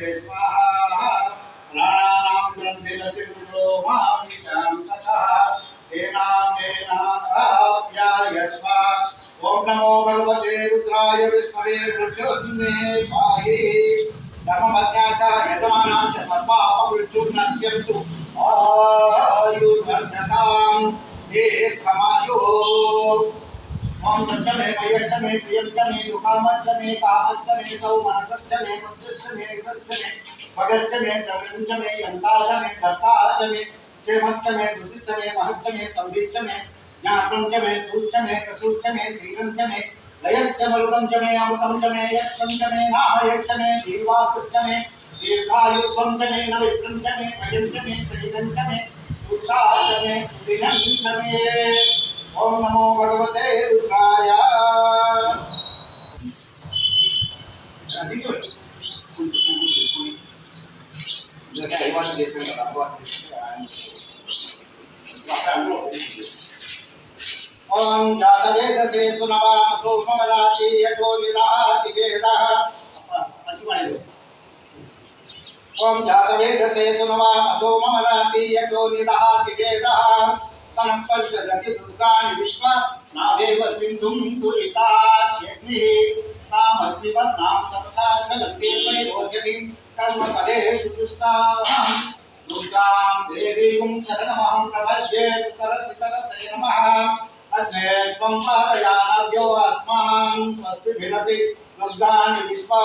सर्वे स्वाहा प्राणानां ग्रन्थिरसिर्वृतो मामिषां ततः ॐ नमो भगवते रुद्राय विष्णवे वृक्षोन्मे पाहि धर्ममज्ञाच यजमानां च सर्वापमृत्युर्नश्यन्तु। सत्य में मयश्च में प्रियश्च में दुखामश्च में कामश्च में सौमनसश्च में मत्स्यश्च में यशश्च में भगश्च में द्रविणश्च में यन्ताश्च में धर्ताश्च में क्षेमश्च में दुतिश्च में महश्च में संविश्च में ज्ञातं च में सूश्च में प्रसूश्च में धीरं च में लयश्च मरुदं च में अमृतं च में यक्षं च में नाहयश्च में दीर्घायुश्च में दीर्घायुत्वं च में नवित्रं च में भयं च में सहितं च में सुषा च में सुदिनं च में ओम नमो भगवते रुद्राय। ओम जातवेदसे सुनवामसो ममराति यतो निराति वेदः। ओम जातवेदसे सुनवामसो ममराति यतो निराति वेदः। तनं परिषदति दुर्गाणि विश्व नावेव सिन्धुं तामग्निवत् नाम तपसा कलन्ते वैरोचनीं कर्मफलेषु दुष्टाम् दुर्गां देवीं शरणमहं प्रपद्ये सुतरसितरसे नमः अग्ने त्वं पारयानव्यो अस्मान् स्वस्ति भिनति दुर्गाणि विश्वा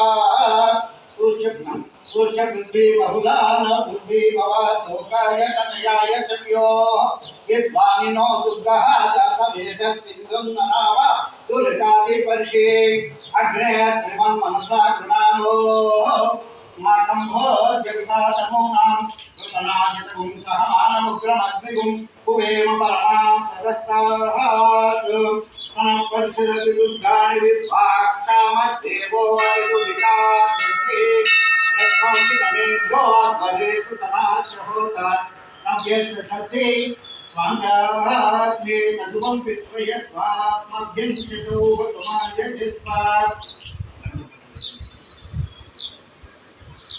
तुष्यं तुष्यबुद्धि बहुला न बुद्धि भव लोकाय तनयाय सव्यो विश्वानिनो दुर्गः जातवेदः सिन्धुं ननाव दुर्गादिपर्षि अग्ने त्रिमं मनसा गृणानो मानम्भो जगतातमूनां कृतनायतगुं सह मानमुग्रमग्निगुं कुवेम परमां ततस्तात् समपर्शदति दुर्गाणि विश्वाक्षामद्देवो अतिदुरितात्यन्ति प्रत्वंसितमेभ्यो ध्वरेषु तनाच होता नव्यस्य सत्सि స్వామి